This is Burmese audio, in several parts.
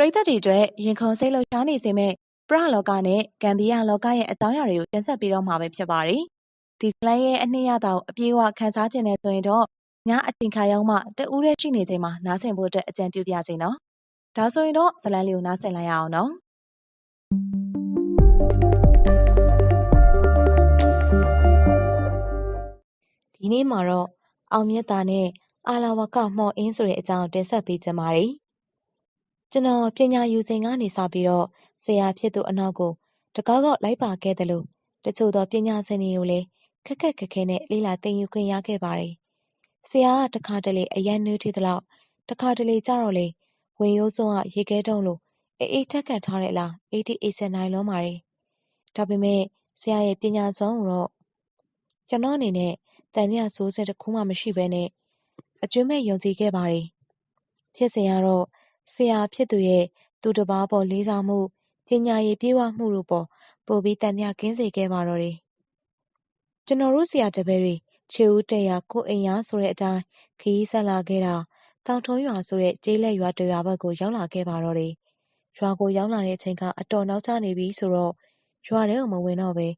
ပရိသတ်တွေအတွက်ရင်ခုန်စိတ်လှုပ်ရှားနေစေမဲ့ပရလောကနဲ့ဂမ်ဘီယာလောကရဲ့အကြောင်းအရာတွေကိုတင်ဆက်ပေးတော့မှာပဲဖြစ်ပါတယ်။ဒီဇလန်ရဲ့အနှစ်ရတာကိုအပြေအဝခန်းစားခြင်းနဲ့ဆိုရင်တော့ညအချိန်ခါရောက်မှတဦးရဲရှိနေချိန်မှာနားဆင်ဖို့အတွက်အကြံပြုပြစီနော်။ဒါဆိုရင်တော့ဇလန်လေးကိုနားဆင်လိုက်ရအောင်နော်။ဒီနေ့မှာတော့အောင်မြတ်တာနဲ့အာလာဝကမော်အင်းဆိုတဲ့အကြောင်းတင်ဆက်ပေးကြပါမယ်။ ကျွန်တော်ပညာယူစဉ်ကနေစပြီးတော့ဆရာဖြစ်သူအနောက်ကိုတကောက်ကောက်လိုက်ပါခဲ့တယ်လို့တချို့သောပညာရှင်တွေကိုလည်းခက်ခက်ခက်ခဲနဲ့လေ့လာသင်ယူခွင့်ရခဲ့ပါတယ်။ဆရာကတခါတလေအရန်နှွေးထီသလောက်တခါတလေကြတော့လေဝင်ရိုးစွန်းကရေခဲတုံးလို့အေးအေးထက်ကန်ထားတဲ့လားအေးတီအေးစင်နိုင်လုံးပါတယ်။ဒါပေမဲ့ဆရာရဲ့ပညာစွမ်းကိုတော့ကျွန်တော်အနေနဲ့တန်မြဆိုးစက်တစ်ခုမှမရှိဘဲနဲ့အကျွမ်းမဲ့ယုံကြည်ခဲ့ပါတယ်။ဖြစ်စဉ်ကတော့ ဆရာဖြစ်သူရဲ့ သူတစ်ပါးပေါ်လေးစားမှု၊ပညာရည်ပြည့်ဝမှုတို့ပေါ် ပိုပြီး သံသယကင်းစေခဲ့ပါတော့တယ်။ကျွန်တော်တို့ဆရာတပည့်တွေ ခြေဦးတည့်ရာ ကိုယ့်အိမ်ရာဆိုတဲ့အတိုင်း ခရီးဆက်လာခဲ့တာတောင်ထွန်းရွာဆိုတဲ့ ကျေးလက်ရွာတစ်ရွာဘက်ကို ရောက်လာခဲ့ပါတော့တယ်။ရွာကိုရောက်လာတဲ့အချိန်က အတော်နောက်ကျနေပြီဆိုတော့ ရွာထဲကို မဝင်တော့ဘဲ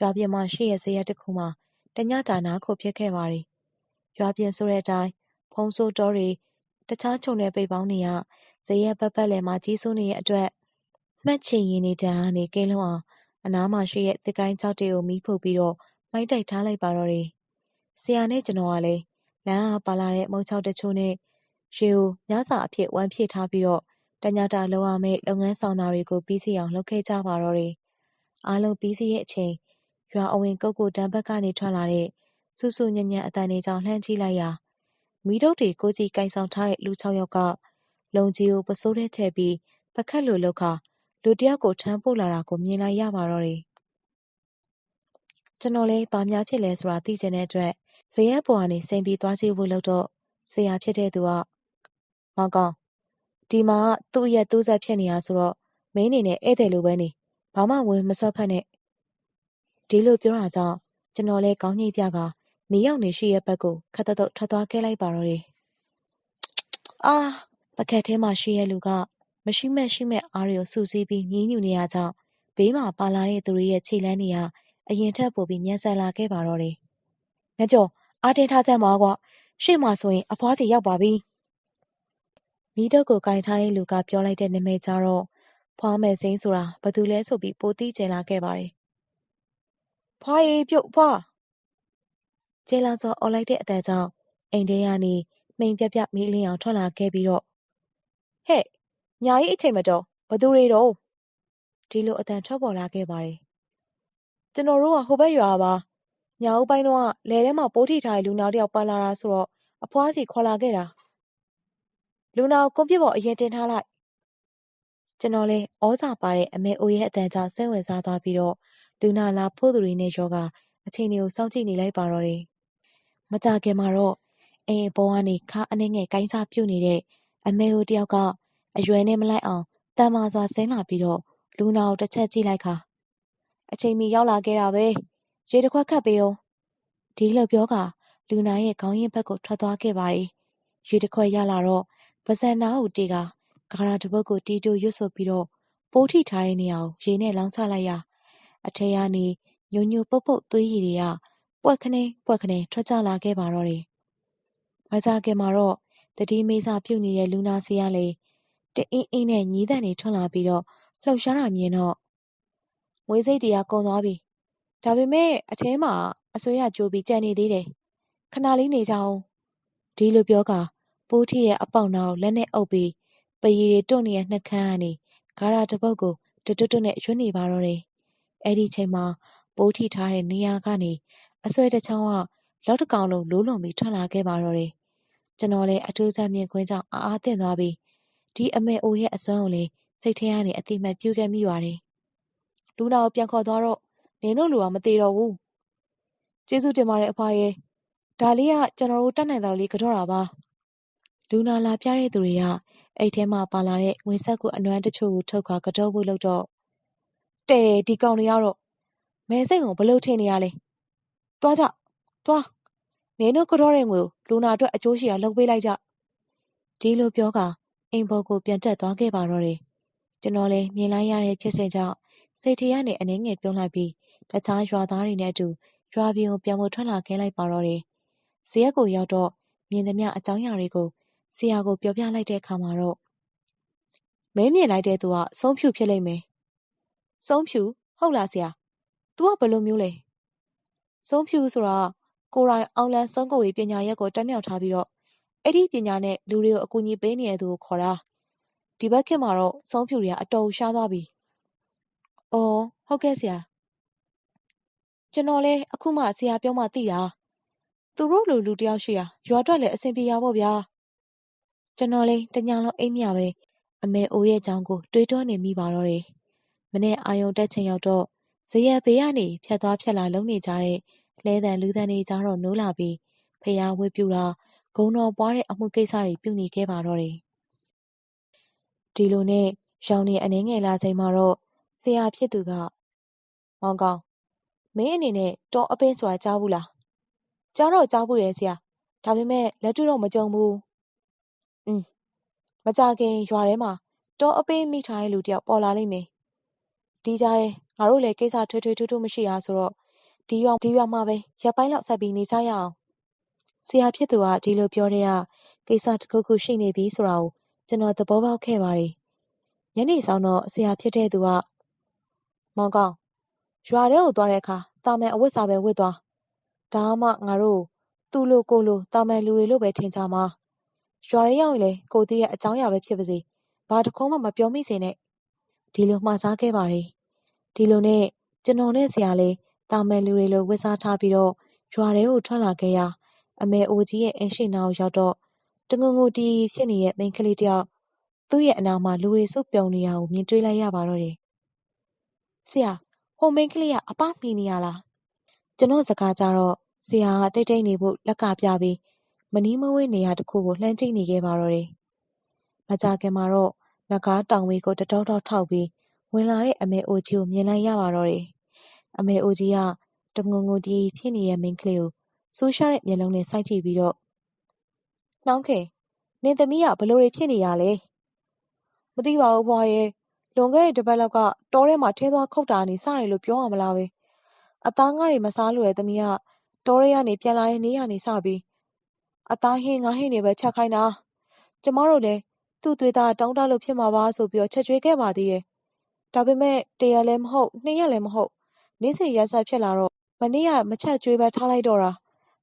ရွာပြင်မှာရှိတဲ့ ဇရပ်တစ်ခုမှာ တစ်ညတာ နားခိုဖြစ်ခဲ့ပါတယ်။ရွာပြင်ဆိုတဲ့အတိုင်းဘုန်းဆိုးတောတွေ၊တခြားခြုံတဲ့ပိတ်ပေါင်းတွေက ဇရပ်ပတ်ပတ်လည်မှာကြီးစိုးနေတဲ့အတွက်မှတ်ချင်ရင်နေတံကနေကင်းလွတ်အောင်အနားမှာရှိတဲ့သစ်ကိုင်းကျောက်တွေကိုမီးဖုတ်ပြီးတော့မှိုင်းတိုက်ထားလိုက်ပါတော့တယ်။ဆရာနဲ့ကျွန်တော်ကလည်းလမ်းကပါလာတဲ့မုံချောက်တချို့နဲ့ရေကိုညစာအဖြစ်ဝမ်းဖြည့်ထားပြီးတော့တညတာလုံရမယ့်လုပ်ငန်းဆောင်တာတွေကိုပြီးစီအောင်လုပ်ခဲ့ကြပါတော့တယ်။အားလုံးပြီးစီရဲ့အချိန်ရွာအဝင်ကုတ်ကိုတန်းဘက်ကနေထွက်လာတဲ့ဆူဆူညံ့ညံ့အတန်တွေကြောင့်လှမ်းကြည့်လိုက်ရာမီးတုပ်တွေကိုစီကင်ဆောင်ထားတဲ့လူ၆ယောက်က လုံကြီးကိုပုဆိုးထဲထည့်ပြီးပုခတ်လိုလုပ်ကာလူတစ်ယောက်ကိုထမ်းပိုးလာတာကိုမြင်လိုက်ရပါတော့တယ်။ကျွန်တော်လည်းဘာများဖြစ်လဲဆိုတာသိချင်တဲ့အတွက်ဇရပ်ပေါ်ကနေဆင်းပြီးသွားကြည့်ဖို့လုပ်တော့ဆရာဖြစ်တဲ့သူက“မောင်ကောင်ဒီမှာကသူ့အရပ်သူ့ဆက်ဖြစ်နေတာဆိုတော့မင်းအနေနဲ့ဧည့်သည်လိုပဲနေ။ဘာမှဝင်မစွက်ဖက်နဲ့။”ဒီလိုပြောတာကြောင့်ကျွန်တော်လည်းခေါင်းညိတ်ပြကာမီးရောင်တွေရှိတဲ့ဘက်ကိုခပ်သုတ်သုတ်ထွက်သွားခဲ့လိုက်ပါတော့တယ်။အာ ပကတ်ထဲမှာရှိတဲ့လူကမရှိမဲ့ရှိမဲ့အားတွေကိုစုစည်းပြီးညှိညူနေရကြောင်းဘေးမှာပါလာတဲ့သူတွေရဲ့ခြေလမ်းတွေကအရင်ထက်ပိုပြီးမြန်ဆန်လာခဲ့ပါတော့တယ်။ငါကြော်အားတင်းထားစမ်းပါကွာရှေ့မှာဆိုရင်အဖွားစီရောက်ပါပြီ။မီးတုပ်ကိုကင်ထားတဲ့လူကပြောလိုက်တဲ့နာမည်ကြတော့ဖွားမယ်စိမ့်ဆိုတာဘသူလဲဆိုပြီးပိုသိကျင်လာခဲ့ပါတယ်။ဖွားရီပြုတ်ဖွားကျေလာစောအော်လိုက်တဲ့အတန်ကြောင့်အိမ်ထဲကနေမိန်ပြပြမီးလင်းအောင်ထွက်လာခဲ့ပြီးတော့ ဟဲ့ညာကြီးအချိန်မတော်ဘသူတွေတော့ဒီလိုအတန်ထွက်ပေါ်လာခဲ့ပါတယ်ကျွန်တော်တို့ကဟိုဘက်ရွာပါညာဦးပိုင်းတော့လဲထဲမှာပိုးထိထားတဲ့လူနာတယောက်ပါလာတာဆိုတော့အဖွားစီခေါ်လာခဲ့တာလူနာကိုကွန်ပျူတာပေါ်အရင်တင်ထားလိုက်ကျွန်တော်လည်းဩဇာပါတဲ့အမေအိုရဲ့အတန်ကြောင့်စိတ်ဝင်စားသွားပြီးတော့လူနာလာဖို့သူတွေနဲ့ယောဂအချိန်တွေကိုစောင့်ကြည့်နေလိုက်ပါတော့တယ်မကြခင်မှာတော့အိမ်ပေါ်ကနေခါအနေငယ်ကိုင်းစားပြုတ်နေတဲ့အမေကိုတယောက်က အရွယ်နဲ့မလိုက်အောင်တန်မာစွာဆင်းလာပြီးတော့လူနာကိုတစ်ချက်ကြည့်လိုက်ခါအချိန်မီရောက်လာခဲ့တာပဲရေတစ်ခွက်ခတ်ပေးအောင်ဒီလိုပြောကလူနာရဲ့ခေါင်းရင်းဘက်ကိုထွက်သွားခဲ့ပါ रे ရေတစ်ခွက်ရလာတော့ပဇန်နာကိုတီကဂါရာတပုတ်ကိုတီတူရွတ်ဆိုပြီးတော့ပိုးထိထားတဲ့နေရာကိုရေနဲ့လောင်းချလိုက်ရအထက်ကနေညိုညိုပုတ်ပုတ်သွေးရည်တွေကပွက်ခနဲပွက်ခနဲထွက်ကြလာခဲ့ပါတော့တယ်မကြခင်မှာတော့တတိမေးစာပြုတ်နေတဲ့လူနာစီကလေတ အင်းအင်းနဲ့ညီးတန်တွေထွက်လာပြီးတော့လှုပ်ရှားတာမြင်တော့မွေးစိတ်တရားကုန်သွားပြီဒါပေမဲ့အထဲမှာအစိုးရကြိုးပြီးကြံနေသေးတယ်ခဏလေးနေကြအောင်ဒီလိုပြောကပိုးထီရဲ့အပေါက်နာကိုလက်နဲ့အုပ်ပြီးပရီတွေတွန့်နေတဲ့နှက်ခမ်းကနေဂါရာတပုတ်ကိုတွတ်တွတ်နဲ့ရွှနေပါတော့တယ်အဲ့ဒီချိန်မှာပိုးထီထားတဲ့နေရာကနေအဆွဲတစ်ချောင်းကလောက်တကောင်လုံးလိုးလွန်ပြီးထွက်လာခဲ့ပါတော့တယ်ကျွန်တော်လည်းအထူးဆန်းမြင်ခွင်းကြောင့်အားအားသင့်သွားပြီး ဒီအမေအိုရဲ့အစွမ်းကိုလည်းစိတ်ထဲကနေအတိမတ်ပြုခဲ့မိပါတယ်။လူနာကိုပြန်ခေါ်သွားတော့နင်တို့လူကမသေးတော့ဘူး။ကျေးဇူးတင်ပါတယ်အဖွားရဲ့။ဒါလေးကကျွန်တော်တို့တတ်နိုင်တော်လေးကြော့တာပါ။လူနာလာပြတဲ့သူတွေကအိတ်ထဲမှာပါလာတဲ့ငွေဆက်ကူအနွမ်းတချို့ကိုထုတ်ခါကြော့ဖို့လုပ်တော့တဲ့ဒီကောင်တွေကတော့မဲစိတ်ကိုဘလို့ထင်နေရလဲ။သွားကြ။သွား။နင်တို့ကြော့တဲ့ငွေကိုလူနာအတွက်အကျိုးရှိအောင်လုပ်ပေးလိုက်ကြ။ဒီလိုပြောက အိမ်ပေါ်ကိုပြန်တက်သွားခဲ့ပါတော့တယ်။ကျွန်တော်လည်းမြင်လိုက်ရတဲ့ဖြစ်စဉ်ကြောင့်စိတ်ထဲကနေအနှဲငယ်ပြုံးလိုက်ပြီးတခြားရွာသားတွေနဲ့အတူရွာပြင်ကိုပြန်ဖို့ထွက်လာခဲ့လိုက်ပါတော့တယ်။ဇရက်ကိုရောက်တော့မြင်သမျှအကြောင်းအရာတွေကိုဆရာကိုပြောပြလိုက်တဲ့အခါမှာတော့မင်းမြင်လိုက်တဲ့သူကဆုံးဖြူဖြစ်လိမ့်မယ်။ဆုံးဖြူဟုတ်လားဆရာ။ तू ကဘယ်လိုမျိုးလဲ။ဆုံးဖြူဆိုတာကိုရိုင်းအောင်လန်ဆုံးကိုဝေပညာရက်ကိုတက်မြောက်ထားပြီးတော့ အဲ့ဒီပညာနဲ့လူတွေကိုအကူအညီပေးနေတဲ့သူကိုခေါ်တာဒီဘက်ခေတ်မှာတော့ဆုံးဖြူတွေကအတော်ရှားသွားပြီ။အော်ဟုတ်ကဲ့ဆရာ။ကျွန်တော်လည်းအခုမှဆရာပြောမှသိတာ။သူတို့လိုလူတယောက်ရှိရာရွာအတွက်လည်းအဆင်ပြေရပါဗျာ။ကျွန်တော်လည်းတညာလုံးအိမ်မြပဲအမေအိုးရဲ့ကြောင်းကိုတွေးတောနေမိပါတော့တယ်။မနေ့အာယုံတက်ချိန်ရောက်တော့ဇရက်ဘေးကနေဖြတ်သွားဖြတ်လာလုံနေကြတဲ့လဲတန်လူတန်တွေကြားတော့နိုးလာပြီးဖျားဝေးပြူတာ ဂုံတော်ပွားတဲ့အမှုကိစ္စတွေ ပြုနေခဲ့ပါတော့တယ်။ဒီလိုနဲ့ ရောင်နေအနှင်းငယ်လာချိန်မှာတော့ ဆရာဖြစ်သူက မောင်ကောင် မင်းအနေနဲ့ တောအပင်းဆိုတာ ကြားဘူးလား။ကြားတော့ ကြားဘူးရဲ့ဆရာ။ဒါပေမဲ့လက်တွေ့တော့ မကြုံဘူး။อืมမကြခင် ရွာထဲမှာ တောအပင်းမိထားတဲ့လူတယောက် ပေါ်လာလိမ့်မယ်။ဒီကြားထဲ ငါတို့လည်း ကိစ္စထွေးထွေးထူးထူးမရှိတာဆိုတော့ ဒီရွာဒီရွာမှာပဲရပ်ပိုင်းလောက် ဆက်ပြီး နေကြရအောင် ဆရာဖြစ်သူက ဒီလိုပြောတဲ့ကကိစ္စတစ်ခုခုရှိနေပြီဆိုတာကို ကျွန်တော် သဘောပေါက်ခဲ့ပါတယ်။ညနေဆောင်တော့ ဆရာဖြစ်တဲ့သူက မောင်ကောင် ရွာထဲကိုသွားတဲ့အခါတာမန်အဝတ်စားပဲ ဝတ်သွား။ဒါမှ ငါတို့သူ့လိုကိုလိုတာမန်လူတွေလိုပဲ ထင်ကြမှာ။ရွာထဲရောက်ရင်လေကိုသိရဲ့အကြောင်းအရာပဲ ဖြစ်ပါစေ။ဘာတစ်ခုမှ မပြောမိစေနဲ့။ဒီလိုမှားစားခဲ့ပါတယ်။ဒီလိုနဲ့ ကျွန်တော်နဲ့ ဆရာလေးတာမန်လူတွေလို ဝတ်စားထားပြီးတော့ ရွာထဲကို ထွက်လာခဲ့ရာ အမေအိုကြီးရဲ့အိမ်ရှေ့နားကိုရောက်တော့တငုံငူတီဖြစ်နေတဲ့မိန်းကလေးတယောက်သူ့ရဲ့အနားမှာလူတွေစုပြုံနေတာကိုမြင်တွေ့လိုက်ရပါတော့တယ်။ဆရာဟိုမိန်းကလေးကအပမှီနေရလား။ကျွန်တော်စကားကြတော့ဆရာကတိတ်တိတ်နေဖို့လက်ကပြပြီးမနီးမဝေးနေရာတစ်ခုကိုလှမ်းကြည့်နေခဲ့ပါတော့တယ်။မကြခင်မှာတော့ငကားတောင်ဝေးကိုတတောက်တောက်ထောက်ပြီးဝင်လာတဲ့အမေအိုကြီးကိုမြင်လိုက်ရပါတော့တယ်။အမေအိုကြီးကတငုံငူတီဖြစ်နေတဲ့မိန်းကလေးကို စူးရှားတဲ့မျက်လုံးနဲ့စိုက်ကြည့်ပြီးတော့နှောင်းခင်နင်သမီးကဘလို့တွေဖြစ်နေရလဲမသိပါဘူးဘွားရဲ့လွန်ခဲ့တဲ့တစ်ပတ်လောက်ကတောထဲမှာထင်းသွားခုတ်တာနေစတယ်လို့ပြောရမလားပဲအသားငါးတွေမစားလို့ရဲ့သမီးကတောထဲကနေပြန်လာတဲ့နေရနေစပြီးအသားဟင်းငါးဟင်းတွေပဲချက်ခိုင်းတာကျမတို့လည်းသူ့သွေးသားတောင်းတလို့ဖြစ်မှာပါဆိုပြီးတော့ချက်ကျွေးခဲ့ပါသေးတယ်ဒါပေမဲ့တရက်လည်းမဟုတ်နှစ်ရက်လည်းမဟုတ်နေ့စဉ်ရက်ဆက်ဖြစ်လာတော့မနေ့ကမချက်ကျွေးပဲထားလိုက်တော့တာ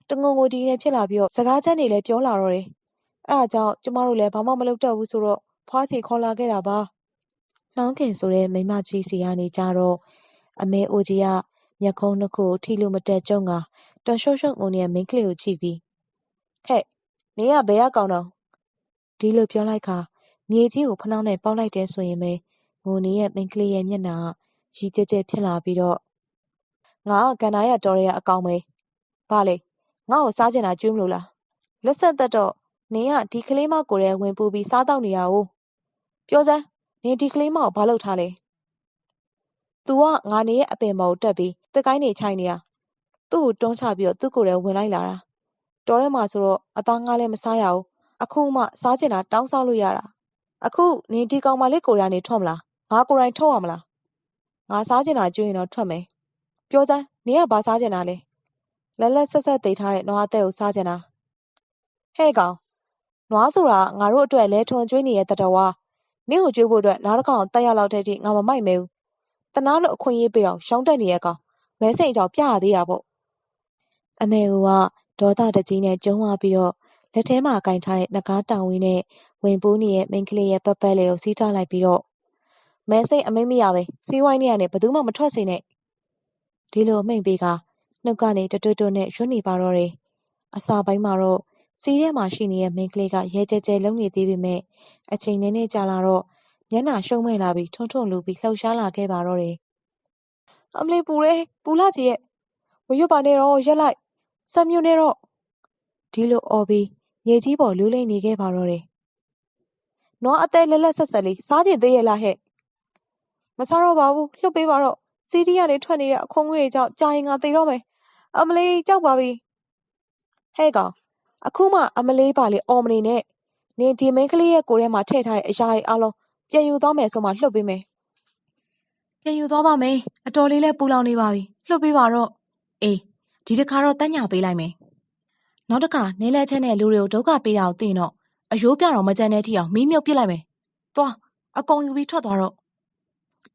တငုံငိုတီးနဲ့ဖြစ်လာပြီးတော့စကားချက်တွေလည်းပြောလာတော့တယ်။အဲဒါကြောင့်ကျမတို့လည်းဘာမှမလုပ်တော့ဘူးဆိုတော့ဖွားစီခေါ်လာခဲ့တာပါ။နှောင်းခင်ဆိုတဲ့မိမကြီးစီကနေကြတော့အမေအိုကြီးကမျက်ခုံးနှစ်ခုထိလို့မတက်ကြုံကတော်ရှုပ်ရှုပ်ငုံနေတဲ့မိန်းကလေးကိုကြည့်ပြီးဟဲ့နင်ကဘယ်ကကောင်တော့ဒီလိုပြောလိုက်ခါမြေကြီးကိုဖနှောင်းနဲ့ပေါက်လိုက်တဲ့ဆိုရင်ပဲငိုနေတဲ့မိန်းကလေးရဲ့မျက်နှာကရီကျဲကျဲဖြစ်လာပြီးတော့ငါကကန္နာရတော်ရဲအကောင်ပဲ။ဘာလဲ ငါ့ကိုစားကျင်တာကျွေးမလို့လားလက်ဆက်သက်တော့နင်ကဒီကလေးမကိုယ်ရဲ့ဝင်ပူပြီးစားတော့နေရအောင်ပြောစမ်းနင်ဒီကလေးမကိုဘာလုပ်ထားလဲ तू ကငါနေရဲ့အပင်ပေါ်ကိုတက်ပြီးတက်ကိုင်းနေချိုင်နေရသူ့ကိုတွန်းချပြီးတော့သူ့ကိုယ်ရဲ့ဝင်လိုက်လာတာတော်ထဲမှာဆိုတော့အသားငါလည်းမစားရဘူးအခုမှစားကျင်တာတောင်းစားလို့ရတာအခုနင်ဒီကောင်မလေးကိုယ်ရနေထွက်မလားငါကိုယ်တိုင်ထုတ်ရမလားငါစားကျင်တာကျွေးရင်တော့ထွက်မယ်ပြောစမ်းနင်ကဘာစားကျင်တာလဲ လက်လက်ဆက်ဆက်သိထားတဲ့နွားအသက်ကိုစားချင်တာဟဲ့ကောင်နွားဆိုတာငါတို့အတွက်လဲထွန်ကျွေးနေတဲ့တတဝါနင့်ကိုကျွေးဖို့အတွက်နားတစ်ကောင်တက်ရောက်လောက်တဲ့အထိငါမမိုက်မဲဘူးတနာလို့အခွင့်အရေးပေးတော့ရှောင်းတက်နေရဲ့ကောင်မဲစိန်ကြောင်ပြရသေးတာပေါ့အမေကဒေါသတကြီးနဲ့ကျုံးသွားပြီးတော့လက်ထဲမှာကင်ထားတဲ့ငကားတောင်ဝင်းနဲ့ဝင်ပိုးနေတဲ့မိန်းကလေးရဲ့ပတ်ပတ်လေးကိုစီးထားလိုက်ပြီးတော့မဲစိန်အမိတ်မရပဲစီးဝိုင်းနေရနဲ့ဘယ်သူမှမထွက်စေနဲ့ဒီလိုမိန်ပေးက နှုတ်ကနေတတွတ်တွတ်နဲ့ရွတ်နေပါတော့တယ်။အစာပိုင်းမှာတော့စီးထဲမှာရှိနေတဲ့မိန်းကလေးကရဲကြဲကြဲလုံးနေသေးပေမဲ့အချိန်နည်းနည်းကြာလာတော့မျက်နှာရှုံးမဲ့လာပြီးထွန်းထွန်းလူပြီးလှုပ်ရှားလာခဲ့ပါတော့တယ်။အမလေးပူရဲပူလာကြီးရဲ့မရွတ်ပါနဲ့တော့ရက်လိုက်စံမြုံနဲ့တော့ဒီလိုអော်ပြီးမြေကြီးပေါ်လူးလိမ့်နေခဲ့ပါတော့တယ်။နွားအသေးလက်လက်ဆက်ဆက်လေးစားကျင်သေးရဲ့လားဟဲ့မစားတော့ပါဘူးလှုပ်ပေးပါတော့ စီးတီးကနေထွက်နေတဲ့အခွန်ငွေကြောင့်ကြာရင်ငါသေတော့မယ်အမလေးကြောက်ပါပြီဟဲ့ကောင်အခုမှအမလေးပါလေအော်မနေနဲ့နင်ဒီမိန်းကလေးရဲ့ကိုယ်ထဲမှာထည့်ထားတဲ့အရာတွေအားလုံးပြန်ယူသွားမယ်ဆိုမှလှုပ်ပေးမယ်ပြန်ယူသွားပါမယ်အတော်လေးလဲပူလောင်နေပါပြီလှုပ်ပေးပါတော့အေးဒီတစ်ခါတော့တက်ညာပေးလိုက်မယ်နောက်တစ်ခါနေလဲချက်နဲ့လူတွေကိုဒုက္ခပေးတာကိုသိရင်တော့အယိုးပြတော့မကြမ်းတဲ့ထိအောင်မီးမြုပ်ပစ်လိုက်မယ်သွားအကုန်ယူပြီးထွက်သွားတော့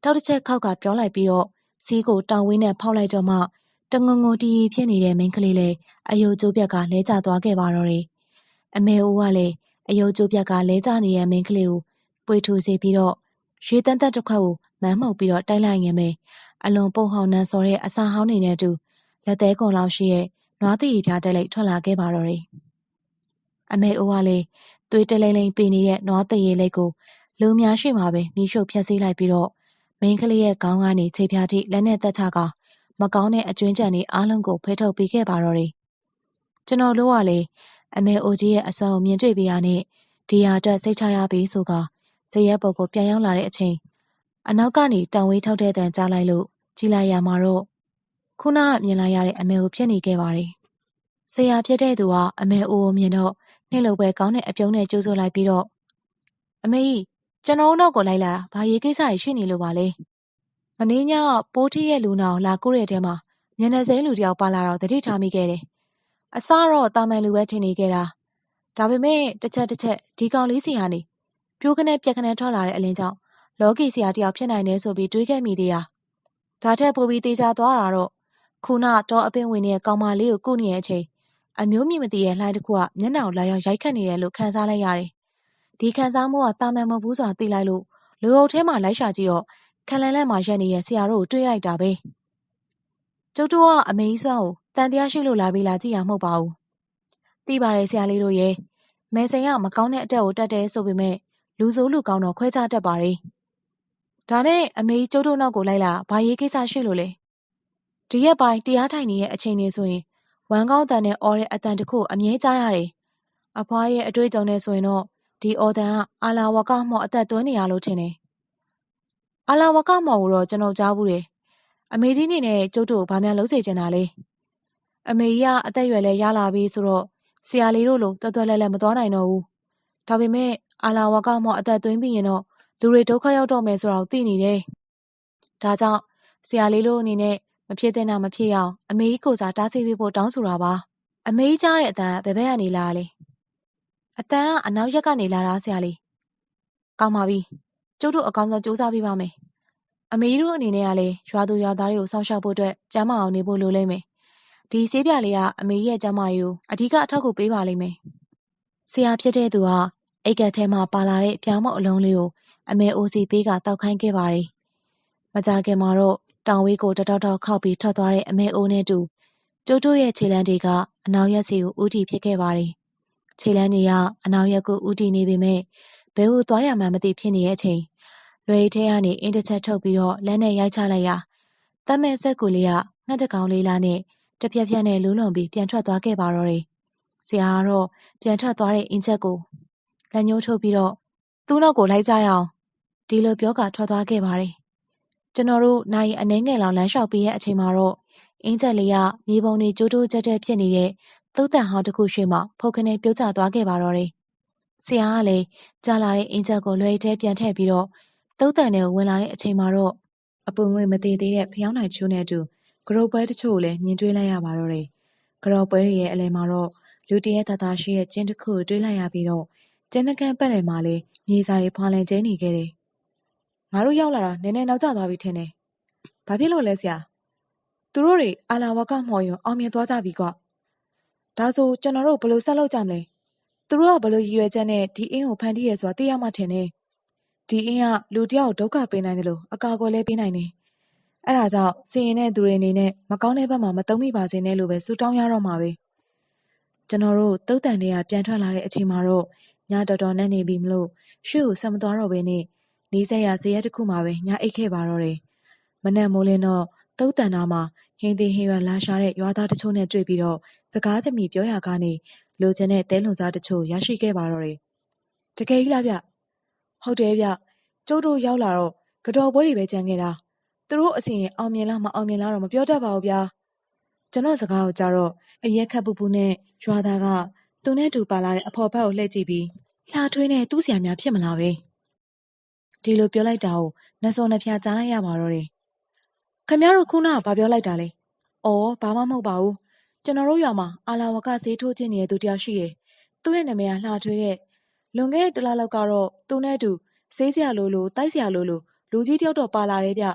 တောက်တစ်ချက်ခောက်ကပြောလိုက်ပြီးတော့ စီးကိုတောင်ဝင်းနဲ့ဖောက်လိုက်တော့မှတငုံငုံတီးဖြစ်နေတဲ့မိန်းကလေးလေးအယိုးကျိုးပြက်ကလဲကျသွားခဲ့ပါတော့တယ်အမေအိုးကလည်းအယိုးကျိုးပြက်ကလဲကျနေတဲ့မိန်းကလေးကိုပွေထူစေပြီးတော့ရွှေတန်းတက်တစ်ခွက်ကိုမမ်းမှုတ်ပြီးတော့တိုက်လိုက်ငင်ပဲအလွန်ပုံဟောင်းနှံစော်တဲ့အစာဟောင်းနေတဲ့အတူလက်သေးကွန်လောက်ရှိရဲ့နွားတရီပြားတက်လိုက်ထွက်လာခဲ့ပါတော့တယ်အမေအိုးကလည်းသွေးတလိမ့်လိမ့်ပေနေတဲ့နွားတရီလေးကိုလူများရှိမှပဲမိရှုဖြက်စီးလိုက်ပြီးတော့ မိန်းကလေးရဲ့ခေါင်းကနေခြေပြားထိလက်နဲ့တက်ချကမကောင်းတဲ့အကျွင်းကြံတွေအားလုံးကိုဖဲထုတ်ပေးခဲ့ပါတော့တယ်ကျွန်တော်တို့ကလည်းအမေအိုကြီးရဲ့အစွမ်းကိုမြင်တွေ့ပြရနဲ့ဒီဟာအတွက်စိတ်ချရပြီဆိုကဇရက်ပုတ်ကိုပြန်ရောက်လာတဲ့အချိန်အနောက်ကနေတန်ဝေးထောက်တဲ့တန်ကြားလိုက်လို့ကြည်လိုက်ရမှာတော့ခုနကမြင်လိုက်ရတဲ့အမေကိုဖြစ်နေခဲ့ပါတယ်။ဆရာဖြစ်တဲ့သူကအမေအိုကိုမြင်တော့နှိမ့်လို့ပဲကောင်းတဲ့အပြုံးနဲ့ကြိုးစိုးလိုက်ပြီးတော့အမေကြီး ကျွန်တော်တို့ကိုလိုက်လာတာဘာရေးကိစ္စရရှိနေလို့ပါလဲ။မင်းညကပိုးထီးရဲ့လူနာကိုလာကိုတဲ့တဲမှာမျက်နှာစိမ်းလူတယောက်ပါလာတော့တတိထားမိခဲ့တယ်။အစားတော့တာမန်လူပဲထင်နေခဲ့တာ။ဒါပေမဲ့တစ်ချက်တစ်ချက်ဒီကောင်လေးစီကနေပြိုးကနေပြက်ကနေထွက်လာတဲ့အလင်းကြောင့်လော်ကီဆရာတယောက်ဖြစ်နိုင်တယ်ဆိုပြီးတွေးခဲ့မိသေးတာဒါထက်ပိုပြီးတေချာသွားတာတော့ခုနတော့အပင်ဝင်နေတဲ့ကောင်မလေးကိုကုနေတဲ့အချိန်အမျိုးမြင့်မသိရဲ့လှိုင်းတစ်ခုကမျက်နှာကိုလာရောက်ရိုက်ခတ်နေတယ်လို့ခံစားလိုက်ရတယ် ဒီခံစားမှုကတာမန်မဟုတ်ဘူးဆိုတာသိလိုက်လို့လူအုပ်ထဲမှာလိုက်ရှာကြည့်တော့ခလန်လန့်မှာရက်နေတဲ့ဆရာတို့ကိုတွေ့လိုက်တာပဲကျုပ်တို့ကအမေကြီးစွမ်းကိုတန်တရားရှိလို့လာပြီးလာကြည့်ရမဟုတ်ပါဘူးသိပါတယ်ဆရာလေးတို့ရဲ့မဲစိန်ကမကောင်းတဲ့အတက်ကိုတက်တယ်ဆိုပေမဲ့လူဆိုးလူကောင်းတော့ခွဲခြားတတ်ပါတယ်။ဒါနဲ့အမေကျိုးတို့နောက်ကိုလိုက်လာဘာရေးကိစ္စရှိလို့လဲ။ဒီရက်ပိုင်းတရားထိုင်နေတဲ့အချိန်တွေဆိုရင်ဝမ်းကောင်းတန်နဲ့အော်တဲ့အတန်တစ်ခုအမြဲကြားရတယ်။အဖွားရဲ့အတွေ့အကြုံနဲ့ဆိုရင်တော့ ဒီအော်တန်ကအာလာဝကမော့အသက်သွင်းနေရလို့ထင်တယ်။အာလာဝကမော့ကိုတော့ကျွန်တော်ကြားဘူးတယ်။အမေကြီးနေနဲ့ကျုပ်တို့ဘာများလုပ်စေချင်တာလဲ။အမေကြီးကအသက်ရွယ်လဲရလာပြီဆိုတော့ဆရာလေးတို့လိုတော်တော်လဲလဲမသွားနိုင်တော့ဘူး။ဒါပေမဲ့အာလာဝကမော့အသက်သွင်းပြီးရင်တော့လူတွေဒုက္ခရောက်တော့မယ်ဆိုတာကိုသိနေတယ်။ဒါကြောင့်ဆရာလေးတို့အနေနဲ့မဖြစ်တဲ့နာမဖြစ်အောင်အမေကြီးကိုစားတားဆီးပေးဖို့တောင်းဆိုတာပါ။အမေကြီးကြားတဲ့အတန်ဘယ်ဘက်ကနေလာလဲ။ အတန်ကအနောက်ရက်ကနေလာတာဆရာလေး။ကောင်းပါပြီ။ကျုပ်တို့အကောင်းဆုံးစူးစမ်းပေးပါမယ်။အမေကြီးတို့အနေနဲ့ကလည်းရွာသူရွာသားတွေကိုစောင့်ရှောက်ဖို့အတွက်ကျမ်းမာအောင်နေဖို့လိုလိမ့်မယ်။ဒီဆေးပြလေးကအမေကြီးရဲ့ကျမ်းမာရေးကိုအဓိကအထောက်အကူပေးပါလိမ့်မယ်။ဆရာဖြစ်တဲ့သူကအိတ်ကက်ထဲမှာပါလာတဲ့ပြောင်းမုတ်အလုံးလေးကိုအမေအိုစီပေးကတောက်ခိုင်းခဲ့ပါတယ်။မကြခင်မှာတော့တောင်ဝေးကိုတတောက်တောက်ခောက်ပြီးထွက်သွားတဲ့အမေအိုနဲ့တူကျိုးတို့ရဲ့ခြေလမ်းတွေကအနောက်ရက်စီကိုဥတီဖြစ်ခဲ့ပါတယ်။ ခြေလမ်းတွေကအနောက်ရက်ကိုဥတီနေပေမဲ့ဘဲကိုသွားရမှန်းမသိဖြစ်နေတဲ့အချိန်လွယ်ထဲကနေအင်းတစ်ချက်ထုတ်ပြီးတော့လက်နဲ့ရိုက်ချလိုက်ရာတတ်မဲ့ဆက်ကူလေးကငှက်တကောင်လေးလားနဲ့တပြက်ပြက်နဲ့လူးလုံပြီးပြန်ထွက်သွားခဲ့ပါတော့တယ်။ဆရာကတော့ပြန်ထွက်သွားတဲ့အင်းချက်ကိုလက်ညှိုးထုတ်ပြီးတော့သူ့နောက်ကိုလိုက်ကြရအောင်ဒီလိုပြောကထွက်သွားခဲ့ပါတယ်ကျွန်တော်တို့နိုင်အနှဲငယ်လောက်လမ်းလျှောက်ပြီးရဲ့အချိန်မှာတော့အင်းချက်လေးကမြေပုံတွေကျိုးတိုးကြက်ကြက်ဖြစ်နေတဲ့ သုတ်တန်ဟောင်းတစ်ခုရှိမှဖုတ်ခနဲ့ပြုတ်ကျသွားခဲ့ပါတော့တယ်ဆရာကလည်းကြားလာတဲ့အင်းချက်ကိုလွယ်ထဲပြန်ထည့်ပြီးတော့သုတ်တန်နဲ့ဝင်လာတဲ့အချိန်မှာတော့အပုံငွေမသေးသေးတဲ့ဖျောင်းနိုင်ချိုးနဲ့အတူဂရုပွဲတချို့လည်းမြင်တွေ့လိုက်ရပါတော့တယ်ဂရောပွဲရဲ့အလဲမှာတော့လူတရက်တသားရှိရဲ့ကျင်းတစ်ခုကိုတွေ့လိုက်ရပြီးတော့ကျန်းတကန်းပတ်လည်မှာလည်းမြေစာတွေဖွာလန်ကျင်းနေခဲ့တယ်။ငါတို့ရောက်လာတာနည်းနည်းနောက်ကျသွားပြီထင်တယ်။ဘာဖြစ်လို့လဲဆရာ။သူတို့တွေအာလာဝကမှော်ရင်အောင်မြင်သွားကြပြီကွ။ ဒါဆိုကျွန်တော်တို့ဘယ်လိုဆက်လုပ်ကြမလဲ။သူတို့ကဘယ်လိုရည်ရွယ်ချက်နဲ့ဒီအင်းကိုဖန်တီးရဲဆိုတာသိရမှထင်တယ်။ဒီအင်းကလူတယောက်ဒုက္ခပေးနိုင်တယ်လို့အကာအကွယ်လဲပေးနိုင်တယ်။အဲ့ဒါကြောင့်စင်ရင်တဲ့သူတွေအနေနဲ့မကောင်းတဲ့ဘက်မှာမတုံ့မိပါစေနဲ့လို့ပဲစူတောင်းရတော့မှာပဲ။ကျွန်တော်တို့တုတ်တန်တွေကပြန်ထွက်လာတဲ့အချိန်မှာတော့ညတော်တော်နဲ့နေပြီမလို့ရွှေကိုဆက်မသွားတော့ဘဲနဲ့နီးစက်ရဇရက်တစ်ခုမှာပဲညအိတ်ခဲ့ပါတော့တယ်။မနက်မိုးလင်းတော့သုတ်တန်နာမှာ ဟင်းသေးဟင်းရွက်လာရှာတဲ့ရွာသားတချို့နဲ့တွေ့ပြီးတော့စကားကြမီပြောရကနေလိုချင်တဲ့တဲလွန်စားတချို့ရရှိခဲ့ပါတော့တယ်။တကယ်ကြီးလားဗျ။ဟုတ်တယ်ဗျ။ကျုပ်တို့ရောက်လာတော့ကတော်ပွဲတွေပဲကြံခဲ့တာ။သူတို့အစီရင်အောင်မြင်လားမအောင်မြင်လားတော့မပြောတတ်ပါဘူးဗျာ။ကျွန်တော်စကားကိုကြားတော့အရက်ခတ်ပူပူနဲ့ရွာသားကသူနဲ့တူပါလာတဲ့အဖော်ဘက်ကိုလှည့်ကြည့်ပြီးလှထွေးနဲ့သူ့ဆရာများဖြစ်မလားပဲဒီလိုပြောလိုက်တာကိုနှစောနှဖျားကြားလိုက်ရပါတော့တယ် ခမရတို့ခုနကဘာပြောလိုက်တာလဲအော်ဘာမှမဟုတ်ပါဘူးကျွန်တော်တို့ရွာမှာအာလာဝကဈေးထိုးခြင်းနေတဲ့သူတယောက်ရှိတယ်သူ့ရဲ့နာမည်ကလှထွေးတဲ့လွန်ခဲ့တဲ့တလားလောက်ကတော့သူနဲ့အတူဈေးစရာလိုလိုတိုက်စရာလိုလိုလူကြီးတယောက်တော့ပါလာတယ်ဗျ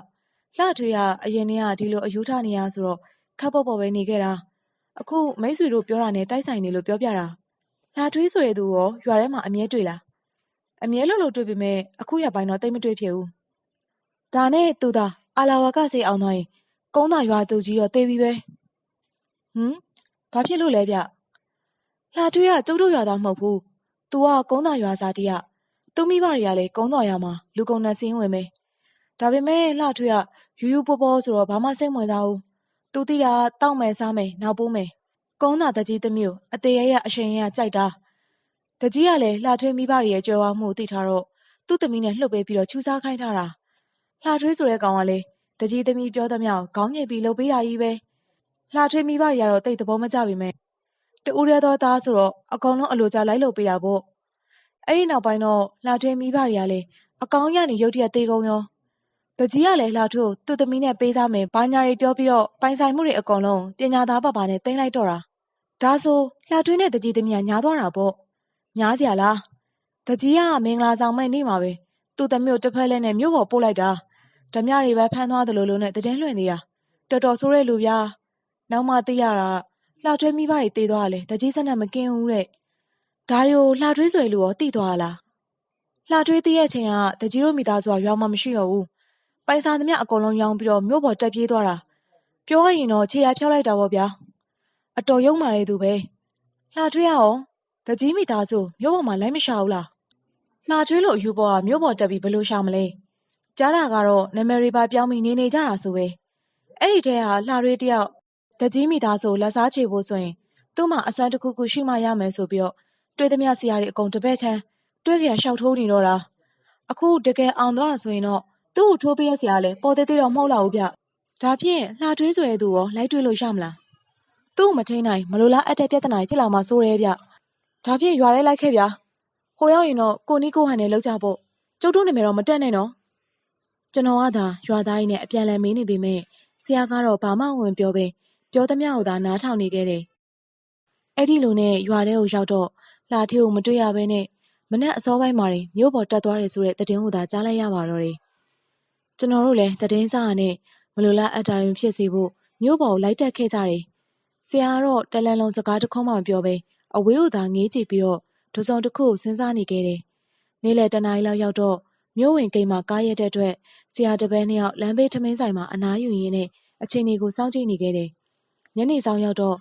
လှထွေးကအရင်ကဒီလိုအယူထနေရဆိုတော့ခပ်ပေါ်ပေါ်ပဲနေခဲ့တာအခုမိတ်ဆွေတို့ပြောတာနဲ့တိုက်ဆိုင်နေလို့ပြောပြတာလှထွေးဆိုတဲ့သူရောရွာထဲမှာအမြဲတွေ့လားအမြဲလို့လို့တွေ့ပေမဲ့အခုရပိုင်းတော့တိတ်မတွေ့ဖြစ်ဘူးဒါနဲ့သူသာ အာလာဝကစိတ်အောင်သွားရင်ကုန်းသာရွာသူကြီးတော့တေးပြီးပဲဟမ်ဘာဖြစ်လို့လဲဗျလှထွေးကကျုပ်တို့ရွာသားမဟုတ်ဘူးသူကကုန်းသာရွာသားတည်းကသူမိဘတွေကလည်းကုန်းတော်ရမှာလူကုန်နဲ့စင်းဝင်ပဲဒါပေမဲ့လှထွေးကယူယူပေါ်ပေါ်ဆိုတော့ဘာမှစိတ်ဝင်စားဘူးသူတိတာတောက်မယ်စားမယ်နောက်ပိုးမယ်ကုန်းသာတကြီးသမီးကိုအသေးရရအရှင်ရကြိုက်တာတကြီးကလည်းလှထွေးမိဘတွေရဲ့ကြွယ်ဝမှုသိထားတော့သူ့သမီးနဲ့လှုပ်ပေးပြီးတော့ချူစားခိုင်းထားတာ လှထွေးဆိုတဲ့ကောင်ကလည်းတကြီးသမီးပြောသမျှခေါင်းညိတ်ပြီးလှုပ်ပေးတာကြီးပဲလှထွေးမိဘတွေကတော့တိတ်သဘောမကျပေမဲ့တူရဲသောသားဆိုတော့အကောင်လုံးအလိုကြလိုက်လှုပ်ပေးတာပေါ့အဲ့ဒီနောက်ပိုင်းတော့လှထွေးမိဘတွေကလည်းအကောင်ရနေရုတ်တရက်သေးကုန်ရောတကြီးကလည်းလှထွေးကိုသူ့သမီးနဲ့ပေးစားမယ်ဘာညာတွေပြောပြီးတော့ပိုင်ဆိုင်မှုတွေအကုန်လုံးပညာသားပပနဲ့တင်လိုက်တော့တာဒါဆိုလှထွေးနဲ့တကြီးသမီးကညားသွားတာပေါ့ညားစရာလားတကြီးကမင်္ဂလာဆောင်မဲ့နေ့မှာပဲသူ့သမီးကိုတစ်ဖက်လဲနဲ့မြို့ပေါ်ပို့လိုက်တာ ဓမြတွေပဲဖမ်းသွားတယ်လို့လို့နဲ့တည်င်းလွှင့်သေးတာတော်တော်ဆိုးတဲ့လူဗျာနောက်မှသိရတာလှထွေးမိဘတွေတေးသွားတယ်တကြီးစက်နဲ့မကင်းဘူးတဲ့ဒါတွေကိုလှထွေးဆွေလူရောတိသွားလားလှထွေးတည့်ရဲ့ချိန်ကတကြီးတို့မိသားစုကရွာမှာမရှိတော့ဘူးပိုင်စာသမျှအကုန်လုံးရောင်းပြီးတော့မြို့ပေါ်တက်ပြေးသွားတာပြောရရင်တော့ခြေရဖြောက်လိုက်တာပေါ့ဗျာအတော်ယုံမာတဲ့သူပဲလှထွေးရအောင်တကြီးမိသားစုမြို့ပေါ်မှာလိုက်မရှာဘူးလားလှထွေးလို့အယူပေါ်ကမြို့ပေါ်တက်ပြီးဘယ်လိုရှာမလဲ ကြားတာကတော့နာမည်တွေပါပြောင်းပြီးနေနေကြတာဆိုပဲအဲ့ဒီတည်းကလှထွေးတယောက်တကြီးမိသားစုလက်စားချေဖို့ဆိုရင်သူ့မှာအစွမ်းတစ်ခုခုရှိမှရမယ်ဆိုပြီးတော့တွေ့သမျှဆရာတွေအကုန်တပည့်ခန်းတွေ့ကြရရှောက်ထိုးနေတော့တာအခုတကယ်အောင်သွားတာဆိုရင်တော့သူ့ကိုထိုးပေးရဆရာလဲပေါ်သေးသေးတော့မဟုတ်တော့ဘူးဗျဒါဖြင့်လှထွေးဆိုတဲ့သူရောလိုက်တွေ့လို့ရမလားသူ့မထိန်နိုင်မလိုလားအပ်တဲ့ပြဿနာဖြစ်လာမှစိုးရဲဗျဒါဖြင့်ရွာထဲလိုက်ခဲ့ဗျာဟိုရောက်ရင်တော့ကိုနီးကိုဟန်နဲ့လောက်ကြဖို့ကျုပ်တို့နာမည်တော့မတက်နဲ့နော် ကျွန်တော်ကသာရွာသားကြီးနဲ့အပြန်လည်မင်းနေပေမဲ့ဆရာကတော့ဘာမှဝင်ပြောပဲပြောသမျှကိုသာနားထောင်နေခဲ့တယ်အဲ့ဒီလိုနဲ့ရွာထဲကိုရောက်တော့လှထေးကိုမတွေ့ရဘဲနဲ့မနက်အစောပိုင်းမှာတင်မြို့ပေါ်တက်သွားတယ်ဆိုတဲ့သတင်းကိုသာကြားလိုက်ရပါတော့တယ်ကျွန်တော်တို့လည်းသတင်းစာနဲ့မလိုလားအပ်တာတွေဖြစ်စေဖို့မြို့ပေါ်ကိုလိုက်တက်ခဲ့ကြတယ်ဆရာကတော့တလန်လုံးစကားတစ်ခေါမှမပြောဘဲအဝေးကိုသာငေးကြည့်ပြီးတော့ဒုစုံတစ်ခုကိုစဉ်းစားနေခဲ့တယ်။နေ့လယ်တနားရီလောက်ရောက်တော့ မြို့ဝင်ကိန်းမှာကားရက်တဲ့အတွက်ဆရာတပည့်နှစ်ယောက်လမ်းဘေးထမင်းဆိုင်မှာအနားယူရင်းနဲ့အချိန်တွေကိုစောင့်ကြည့်နေခဲ့တယ်။ညနေဆောင်ရောက်တော့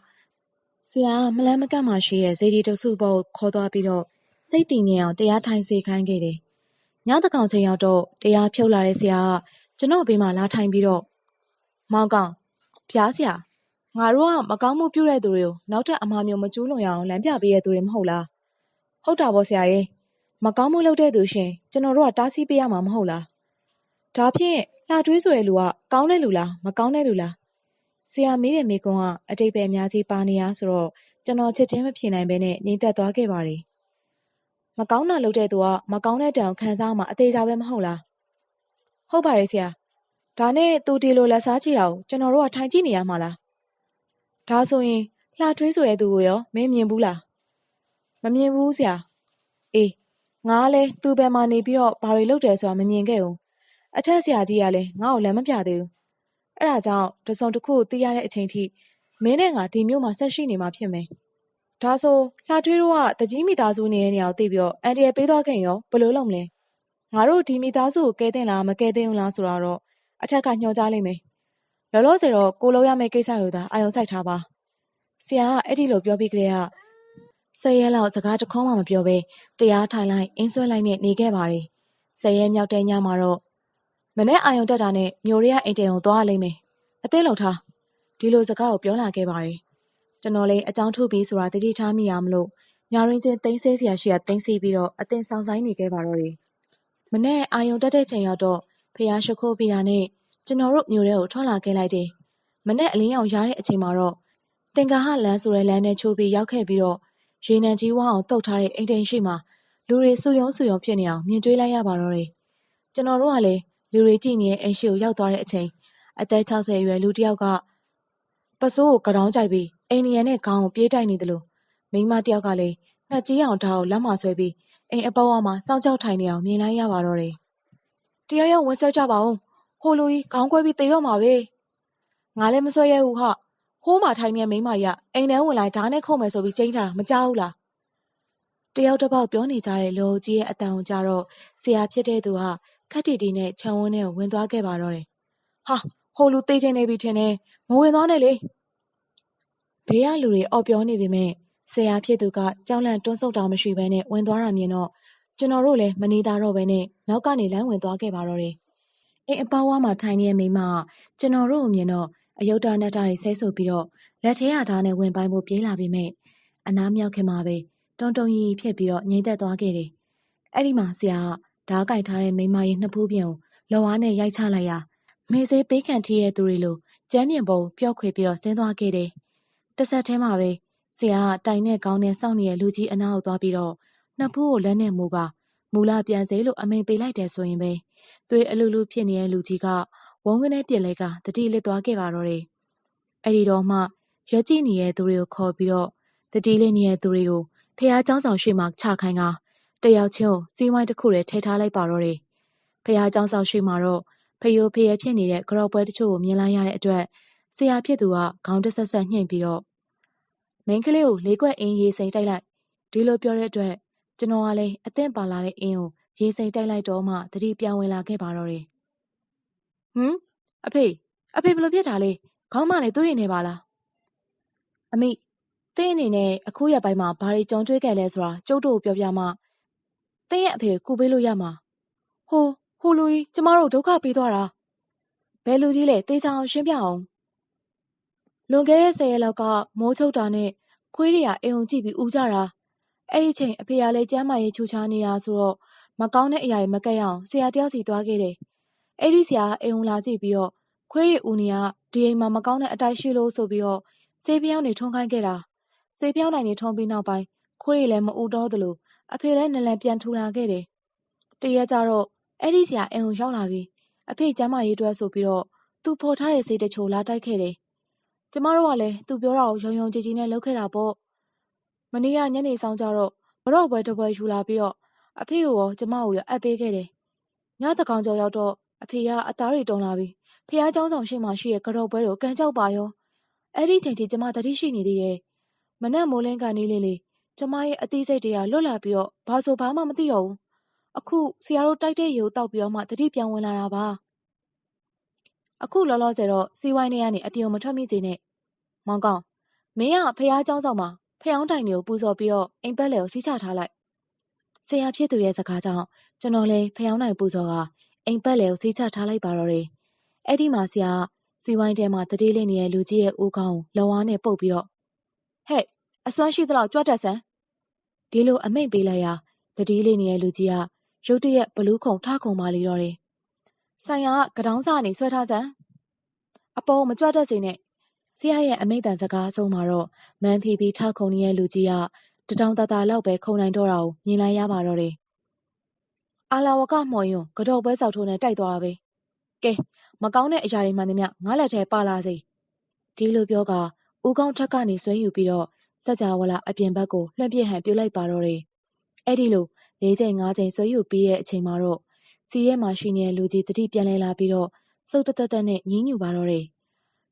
ဆရာမလန်းမကန့်မှရှိရဲ့ဇေဒီတဆုပေါ်ခေါ်သွားပြီးတော့စိတ်တည်ငြိမ်အောင်တရားထိုင်စေခိုင်းခဲ့တယ်။ညတကောင်ချိန်ရောက်တော့တရားဖြုတ်လာတဲ့ဆရာကကျွန်တော်ဘေးမှာလာထိုင်ပြီးတော့မောင်ကောင်ဖျားဆရာငါတို့ကမကောင်းမှုပြုတဲ့သူတွေကိုနောက်ထပ်အမှားမျိုးမကျူးလွန်ရအောင်လမ်းပြပေးရတဲ့သူတွေမဟုတ်လားဟုတ်တာပေါ့ဆရာရေ မကောင်းမှုလုပ်တဲ့သူရှင်ကျွန်တော်တို့ကတားဆီးပေးရမှာမဟုတ်လားဒါဖြင့်လှတွေးဆိုတဲ့လူကကောင်းတဲ့လူလားမကောင်းတဲ့လူလားဆရာမေးတဲ့မိကွန်းကအတိတ်ပဲအများကြီးပါနေရဆိုတော့ကျွန်တော်ချက်ချင်းမဖြေနိုင်ဘဲနဲ့ငြိမ်သက်သွားခဲ့ပါတယ်မကောင်းတာလုပ်တဲ့သူကမကောင်းတဲ့တံခံစားမှအသေးချာပဲမဟုတ်လားဟုတ်ပါတယ်ဆရာဒါနဲ့သူဒီလိုလက်စားချီတာကိုကျွန်တော်တို့ကထိုင်ကြည့်နေရမှာလားဒါဆိုရင်လှထွေးဆိုတဲ့သူကိုရောမင်းမြင်ဘူးလားမမြင်ဘူးဆရာအေး ငါကလည်းသူ့ဘက်မှာနေပြီးတော့ဘာတွေလုပ်တယ်ဆိုတာမမြင်ခဲ့ဘူးအထက်ဆရာကြီးကလည်းငါ့ကိုလမ်းမပြသေးဘူးအဲ့ဒါကြောင့်တစုံတစ်ခုသိရတဲ့အချိန်ထိမင်းနဲ့ငါဒီမျိုးမှာဆက်ရှိနေမှာဖြစ်မယ်ဒါဆိုလှထွေးတို့ကတကြီးမိသားစုနေတဲ့နေရာကိုသိပြီးတော့အန်တီရပေးသွားခင်ရောဘယ်လိုလုပ်မလဲငါတို့ဒီမိသားစုကိုကဲတင်လားမကဲတင်ဘူးလားဆိုတော့အထက်ကညှော်ကြားလိမ့်မယ်လောလောဆယ်တော့ကိုလုံးရမယ့်ကိစ္စတွေသာအာရုံစိုက်ထားပါဆရာကအဲ့ဒီလိုပြောပြီးကြတဲ့က ဆယ်ရက်လောက်စကားတခေါမှမပြောဘဲတရားထိုင်လိုက်အင်းဆွဲလိုက်နဲ့နေခဲ့ပါတယ်ဆယ်ရက်မြောက်တဲ့ညမှာတော့မနေ့အာယုံတက်တာနဲ့မျိုးရရအိမ်တဲုံသွားလိမ့်မယ်အသင်းလုံထားဒီလိုစကားကိုပြောလာခဲ့ပါတယ်ကျွန်တော်လည်းအကြောင်းထုတ်ပြီးဆိုတာတတိထားမိရမလို့ညာရင်းချင်းတင်းဆဲစရာရှိရတင်းစီပြီးတော့အသင်ဆောင်ဆိုင်နေခဲ့ပါတော့တယ်မနေ့အာယုံတက်တဲ့ချိန်ရောက်တော့ဖះရှိခိုးပြီးတာနဲ့ကျွန်တော်တို့မြို့ထဲကိုထွက်လာခဲ့လိုက်တယ်။မနဲ့အလင်းရောင်ရတဲ့အချိန်မှာတော့တင်ကာဟလမ်းဆိုတဲ့လမ်းနဲ့ချိုးပြီးရောက်ခဲ့ပြီးတော့ ရေနံကြီးဝါအောင်တုတ်ထားတဲ့အိမ်တိန်ရှိမှာလူတွေစုယုံစုယုံဖြစ်နေအောင်မြင်တွေ့လိုက်ရပါတော့တယ်။ကျွန်တော်တို့ကလည်းလူတွေကြည့်နေတဲ့အိမ်ရှိကိုရောက်သွားတဲ့အချိန်အသက်60အရွယ်လူတစ်ယောက်ကပစိုးကိုကြောင်ကြိုက်ပြီးအိန္ဒိယနဲ့ခေါင်းကိုပြေးတိုက်နေတယ်လို့မိန်းမတစ်ယောက်ကလည်းငှက်ကြီးအောင်ဓာတ်ကိုလက်မဆွဲပြီးအိမ်အပေါ်ဝမှာစောင့်ကြောက်ထိုင်နေအောင်မြင်လိုက်ရပါတော့တယ်။တရားရောက်ဝင်ဆွဲကြပါဦး။ဟိုလူကြီးခေါင်းခွဲပြီးတေတော့မှာပဲ။ငါလည်းမဆွဲရဘူးဟာ။ ဟိုးမှာထိုင်နေတဲ့မိန်းမကြီးကအိမ်ထဲဝင်လိုက်ဓာတ်နဲ့ခုတ်မယ်ဆိုပြီးချိန်ထားတာမကြောက်ဘူးလား။တယောက်တစ်ပေါက်ပြောနေကြတဲ့လူကြီးရဲ့အတန်ကိုကြတော့ဆရာဖြစ်တဲ့သူကခက်တီတီနဲ့ခြံဝန်းထဲကိုဝင်သွားခဲ့ပါတော့တယ်။ဟာဟိုလူသေးချင်းနေပြီထင်တယ်မဝင်သွားနဲ့လေ။ဘေးကလူတွေအော်ပြောနေပေမဲ့ဆရာဖြစ်သူကကြောက်လန့်တွန်းဆုတ်တာမရှိဘဲနဲ့ဝင်သွားတာမြင်တော့ကျွန်တော်တို့လည်းမနေသားတော့ဘဲနဲ့နောက်ကနေလမ်းဝင်သွားခဲ့ပါတော့တယ်။အိမ်အပေါဝါမှာထိုင်နေတဲ့မိမကကျွန်တော်တို့ကိုမြင်တော့ အယုဒ္ဓနတ္တတွေဆဲဆိုပြီးတော့လက်ထဲရထားနဲ့ဝင်ပိုင်းဖို့ပြေးလာပေမဲ့အနားမြောက်ခင်မှာပဲတုံတုံကြီးဖြစ်ပြီးတော့ငြိမ်သက်သွားခဲ့တယ်။အဲ့ဒီမှာဆရာကဓားကင်ထားတဲ့မိမရဲ့နှစ်ဖူးပြင်ကိုလောဝါးနဲ့ရိုက်ချလိုက်ရာမေစေးပေးခံထီးရဲ့သူတွေလိုကျမ်းမြင်ပုံပျော့ခွေပြီးတော့ဆင်းသွားခဲ့တယ်။တစ်ဆက်တည်းမှာပဲဆရာကတိုင်နဲ့ကောင်းနဲ့စောင့်နေတဲ့လူကြီးအနားကိုသွားပြီးတော့နှစ်ဖူးကိုလက်နဲ့မူကမူလာပြန်စေလို့အမိန်ပေးလိုက်တယ်ဆိုရင်ပဲသွေးအလူလူဖြစ်နေတဲ့လူကြီးက ဝုန်းကနေပြင်လဲကတတိလစ်သွားခဲ့ပါတော့တယ်။အဲ့ဒီတော့မှရွက်ကြည့်နေတဲ့သူတွေကိုခေါ်ပြီးတော့တတိလေးနေတဲ့သူတွေကိုဖះเจ้าဆောင်ရှိမှချခိုင်းကတယောက်ချင်းကိုစီးဝိုင်းတစ်ခုတည်းထည့်ထားလိုက်ပါတော့တယ်။ဖះเจ้าဆောင်ရှိမှတော့ဖယိုဖယဖြစ်နေတဲ့ကြောက်ပွဲတချို့ကိုမြင်လိုက်ရတဲ့အတွက်ဆရာဖြစ်သူကခေါင်းတဆက်ဆက်ညှိပြီးတော့မင်းကလေးကိုလေးကွက်အင်းရေးစိန်တိုက်လိုက်ဒီလိုပြောတဲ့အတွက်ကျွန်တော်ကလည်းအသင့်ပါလာတဲ့အင်းကိုရေးစိန်တိုက်လိုက်တော့မှတတိပြောင်းဝင်လာခဲ့ပါတော့တယ်။ ဟမ်အဖေအဖေဘယ်လိုဖြစ်တာလဲခေါင်းမလည်းသူ့ရင်နေပါလားအမိတင်းအနေနဲ့အခုရက်ပိုင်းမှာဘာတွေကြုံတွေ့ခဲ့လဲဆိုတာကျုပ်တို့ပြောပြမှတင်းရဲ့အဖေကူပေးလို့ရမှာဟိုဟိုလူကြီးကျမတို့ဒုက္ခပေးသွားတာဘယ်လူကြီးလဲတေချာအောင်ရှင်းပြအောင်လွန်ခဲ့တဲ့ဆယ်ရက်လောက်ကမိုးချုပ်တာနဲ့ခွေးတွေကအိမ်ုံကြည့်ပြီးဦးကြတာအဲ့ဒီချိန်အဖေကလည်းကျမ်းမာရေးချူချာနေတာဆိုတော့မကောင်းတဲ့အရာတွေမကက်ရအောင်ဆရာတယောက်စီသွားခဲ့တယ် အဲ့ဒီဆရာအိမ်ုံလာကြည့်ပြီးတော့ခွေးတွေဦးနေကဒီအိမ်မှာမကောင်းတဲ့အတိုက်ရှိလို့ဆိုပြီးတော့ဆေးပြောင်းနေထုံခိုင်းခဲ့တာဆေးပြောင်းနိုင်နေထုံပြီးနောက်ပိုင်းခွေးတွေလည်းမအူတော့သလိုအဖေလည်းနလန်ပြန်ထူလာခဲ့တယ်တရက်ကြတော့အဲ့ဒီဆရာအိမ်ုံရောက်လာပြီးအဖေကျမ်းမာရေးအတွက်ဆိုပြီးတော့သူဖော်ထားတဲ့ဆေးတချို့လာတိုက်ခဲ့တယ်ကျမတို့ကလည်းသူပြောတာကိုယုံယုံကြည်ကြည်နဲ့လုပ်ခဲ့တာပေါ့မနေ့ကညနေဆောင်ကြတော့ဘရော့ပွဲတစ်ပွဲယူလာပြီးတော့အဖေကိုရောကျမကိုရောအပ်ပေးခဲ့တယ်ညတကောင်ကျော်ရောက်တော့ အဖေကအသားတွေတုံလာပြီးဖះเจ้าဆောင်ရှိမှရှိရဲ့ကြော်ပွဲကိုကန်ကြောက်ပါရောအဲ့ဒီချိန်ထိကျမတတိရှိနေသေးတယ်မနက်မိုးလင်းကနေလေးလေးကျမရဲ့အသေးစိတ်တွေကလွတ်လာပြီးတော့ဘာဆိုဘာမှမသိတော့ဘူးအခုဆရာတို့တိုက်တဲ့ရေကိုတောက်ပြီးတော့မှတတိပြန်ဝင်လာတာပါအခုလောလောဆယ်တော့စီဝိုင်းထဲကနေအပြုံမထွက်မိစေနဲ့မောင်ကောင်မင်းကဖះเจ้าဆောင်မှာဖျောင်းတိုင်တွေကိုပူဇော်ပြီးတော့အိမ်ပက်လေကိုစီးချထားလိုက်ဆရာဖြစ်သူရဲ့စကားကြောင့်ကျွန်တော်လည်းဖျောင်းတိုင်ပူဇော်က အိမ်ပက်လေကိုစီးချထားလိုက်ပါတော့တယ်အဲ့ဒီမှာဆရာစီဝိုင်းထဲမှာတတိလေးနေတဲ့လူကြီးရဲ့ဦးခေါင်းကိုလောဝါးနဲ့ပုတ်ပြီးတော့ဟဲ့အစွမ်းရှိသလောက်ကြွတ်တက်ဆန်းဒီလိုအမိတ်ပေးလိုက်ရာတတိလေးနေတဲ့လူကြီးကရုတ်တရက်ဘလူးခုံထခုံမလီတော့တယ်ဆိုင်ရာကကတောင်းစာနေဆွဲထားစမ်းအပေါ်မကြွတ်တတ်စေနဲ့ဆရာရဲ့အမိန့်တန်စကားအဆုံးမှာတော့မန်ဖီဖီထခုံနေတဲ့လူကြီးကတတောင်တတာလောက်ပဲခုံနိုင်တော့တာကိုမြင်လိုက်ရပါတော့တယ် အာလာဝကမော်ယွန်းကတော့ပွဲဆောက်ထိုးနဲ့တိုက်သွားပဲကဲမကောင်းတဲ့အရာတွေမှန်သမျှငါလက်ထဲပါလာစေဒီလိုပြောကဦးကောင်းထက်ကနေဆွဲယူပြီးတော့စัจ java လာအပြင်ဘက်ကိုလွှင့်ပြစ်ဟန်ပြုတ်လိုက်ပါတော့တယ်အဲ့ဒီလို၄ချိန်၅ချိန်ဆွဲယူပြီးတဲ့အချိန်မှာတော့စီရဲမှာရှိနေတဲ့လူကြီးတတိပြန်လဲလာပြီးတော့စုပ်တသက်သက်နဲ့ညင်းညူပါတော့တယ်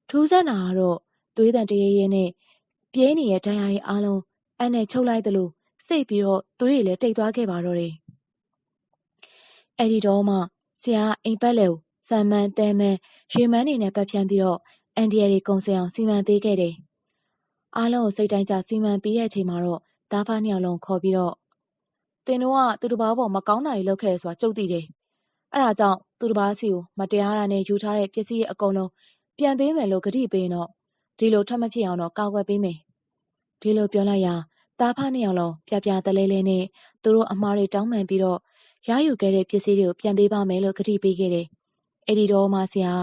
ထူးဆန်းတာကတော့သွေးတန်တရေရဲနဲ့ပြဲနေတဲ့ဒဏ်ရာတွေအားလုံးအနဲ့ချုပ်လိုက်သလိုစိတ်ပြီးတော့သွေးတွေလည်းတိတ်သွားခဲ့ပါတော့တယ် အဲ့ဒီတော့မှဆရာအိမ်ပတ်လေကိုဆံမန်းတဲမန်းရေမန်းနေနဲ့ပတ်ဖြန်းပြီးတော့အန်ဒီရီကုံစင်အောင်စီမံပေးခဲ့တယ်။အားလုံးကိုစိတ်တိုင်းကြစီမံပေးတဲ့အချိန်မှာတော့သားဖားနှစ်ယောက်လုံးခေါ်ပြီးတော့တင်တို့ကသူတစ်ပါးပေါ်မကောင်းတာတွေလုပ်ခဲ့ရဆိုတာကြုတ်သိတယ်။အဲဒါကြောင့်သူတစ်ပါးစီကိုမတရားတာနဲ့ယူထားတဲ့ပစ္စည်းရဲ့အကုန်လုံးပြန်ပေးမယ်လို့ကတိပေးတော့ဒီလိုထပ်မဖြစ်အောင်တော့ကာကွယ်ပေးမယ်။ဒီလိုပြောလိုက်ရာသားဖားနှစ်ယောက်လုံးပြပြတလဲလဲနဲ့သူတို့အမားတွေတောင်းပန်ပြီးတော့ ရယူခဲ့တဲ့ပစ္စည်းတွေကိုပြန်ပေးပါမယ်လို့ကတိပေးခဲ့တယ်။အဲ့ဒီတော့မှဆရာ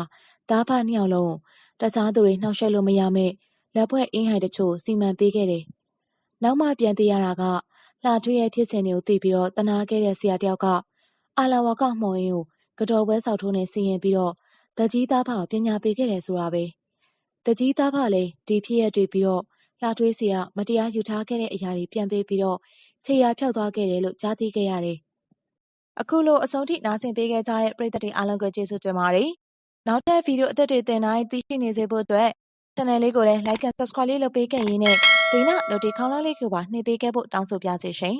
သားဖားနှစ်ယောက်လုံးတခြားသူတွေနှောက်ယှက်လို့မရမဲ့လက်ဖွဲ့အင်းဟိုင်တချို့စီမံပေးခဲ့တယ်။နောက်မှပြန်သိရတာကလှထွေးရဲ့ဖြစ်စဉ်တွေကိုသိပြီးတော့တနာခဲ့တဲ့ဆရာတယောက်ကအာလာဝကမှော်ရင်ကိုကတော်ပွဲဆောက်ထိုးနေစီရင်ပြီးတော့တကြီးသားဖကိုပညာပေးခဲ့တယ်ဆိုတာပဲတကြီးသားဖလည်းဒီဖြစ်ရက်တွေပြီးတော့လှထွေးစီကမတရားယူထားခဲ့တဲ့အရာတွေပြန်ပေးပြီးတော့ခြေရာဖြောက်သွားခဲ့တယ်လို့ကြားသိခဲ့ရတယ် အခုလိုအဆုံးထိနားဆင်ပေးခဲ့ကြတဲ့ပရိသတ်တွေအားလုံးကိုကျေးဇူးတင်ပါတယ်နောက်ထပ်ဗီဒီယိုအသစ်တွေတင်တိုင်းသိရှိနေစေဖို့အတွက် channel လေးကိုလည်း like and subscribe လေးလုပ်ပေးခဲ့ရင်းနဲ့ဘေးနာ notification ခေါင်းလောင်းလေးကိုပါနှိပ်ပေးခဲ့ဖို့တောင်းဆိုပါရစေရှင်